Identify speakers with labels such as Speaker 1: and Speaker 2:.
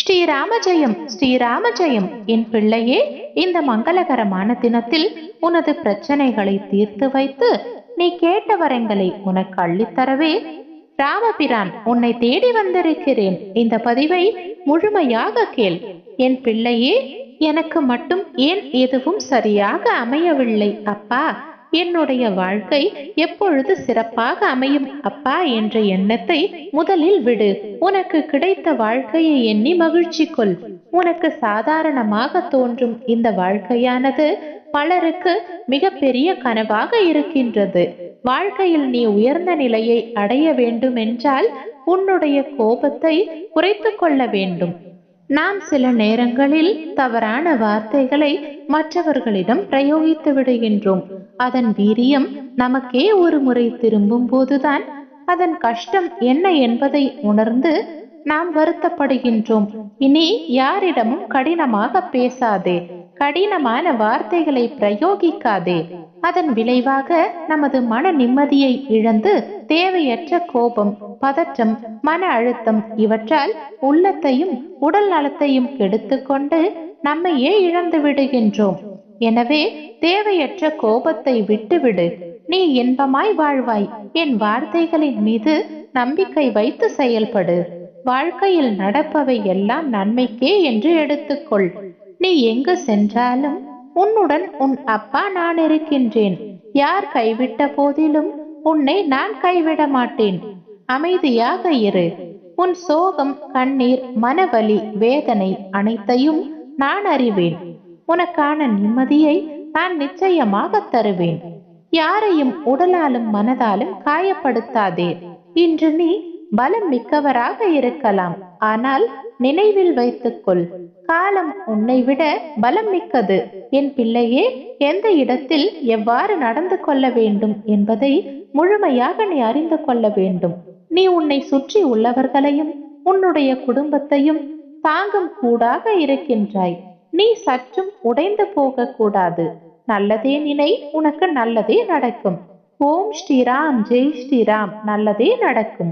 Speaker 1: ஸ்ரீராம ஜெயம் ஸ்ரீராம ஜெயம் என் பிள்ளையே இந்த மங்களகரமான தினத்தில் உனது பிரச்சனைகளை தீர்த்து வைத்து நீ கேட்ட வரங்களை உனக்கு அள்ளித்தரவே. ராமபிரான் உன்னை தேடி வந்திருக்கிறேன். இந்த பதிவை முழுமையாக கேள். என் பிள்ளையே எனக்கு மட்டும் ஏன் எதுவும் சரியாக அமையவில்லை அப்பா. என்னுடைய வாழ்க்கை எப்பொழுது சிறப்பாக அமையும்? அப்பா என்ற எண்ணத்தை முதலில் விடு. உனக்கு கிடைத்த வாழ்க்கையை எண்ணி மகிழ்ச்சி கொள். உனக்கு சாதாரணமாக தோன்றும் இந்த வாழ்க்கையானது பலருக்கு மிகப்பெரிய கனவாக இருக்கின்றது. வாழ்க்கையில் நீ உயர்ந்த நிலையை அடைய வேண்டும் என்றால் உன்னுடைய கோபத்தை குறைத்து கொள்ள வேண்டும். நாம் சில நேரங்களில் தவறான வார்த்தைகளை மற்றவர்களிடம் பிரயோகித்து விடுகின்றோம். அதன் வீரியம் நமக்கே ஒரு முறை திரும்பும் போதுதான். அதன் கஷ்டம் என்ன என்பதை உணர்ந்து நாம் வருத்தப்படுகின்றோம். இனி யாரிடமும் கடினமாக பேசாதே. கடினமான வார்த்தைகளை பிரயோகிக்காதே. அதன் விளைவாக நமது மன நிம்மதியை இழந்து தேவையற்ற கோபம் பதற்றம் மன அழுத்தம் இவற்றால் உள்ளத்தையும் உடல் நலத்தையும் கெடுத்துக்கொண்டு நம்மையே இழந்து விடுகின்றோம். எனவே தேவையற்ற கோபத்தை விட்டுவிடு. நீ இன்பமாய் வாழ்வாய். என் வார்த்தைகளின் மீது நம்பிக்கை வைத்து செயல்படு. வாழ்க்கையில் நடப்பவை எல்லாம் நன்மைக்கே என்று எடுத்துக்கொள். நீ எங்கு சென்றாலும் உன்னுடன் உன் அப்பா நான் இருக்கின்றேன். யார் கைவிட்ட போதிலும் உன்னை நான் கைவிட மாட்டேன். அமைதியாக இரு. உன் சோகம் கண்ணீர் மனவலி வேதனை அனைத்தையும் நான் அறிவேன். உனக்கான நிம்மதியை நான் நிச்சயமாக தருவேன். யாரையும் உடலாலும் மனதாலும் காயப்படுத்தாதே. இன்று நீ பலம் மிக்கவராக இருக்கலாம். ஆனால் நினைவில் வைத்துக்கொள் காலம் உன்னை விட பலம் மிக்கது. என் பிள்ளையே எந்த இடத்தில் எவ்வாறு நடந்து கொள்ள வேண்டும் என்பதை முழுமையாக நீ அறிந்து கொள்ள வேண்டும். நீ உன்னை சுற்றி உள்ளவர்களையும் உன்னுடைய குடும்பத்தையும் தாங்கும் கூடாக இருக்கின்றாய். நீ சற்றும் உடைந்து போக கூடாது நல்லதே நினை உனக்கு நல்லதே நடக்கும். ஓம் ஸ்ரீராம் ஜெய் ஸ்ரீராம் நல்லதே நடக்கும்.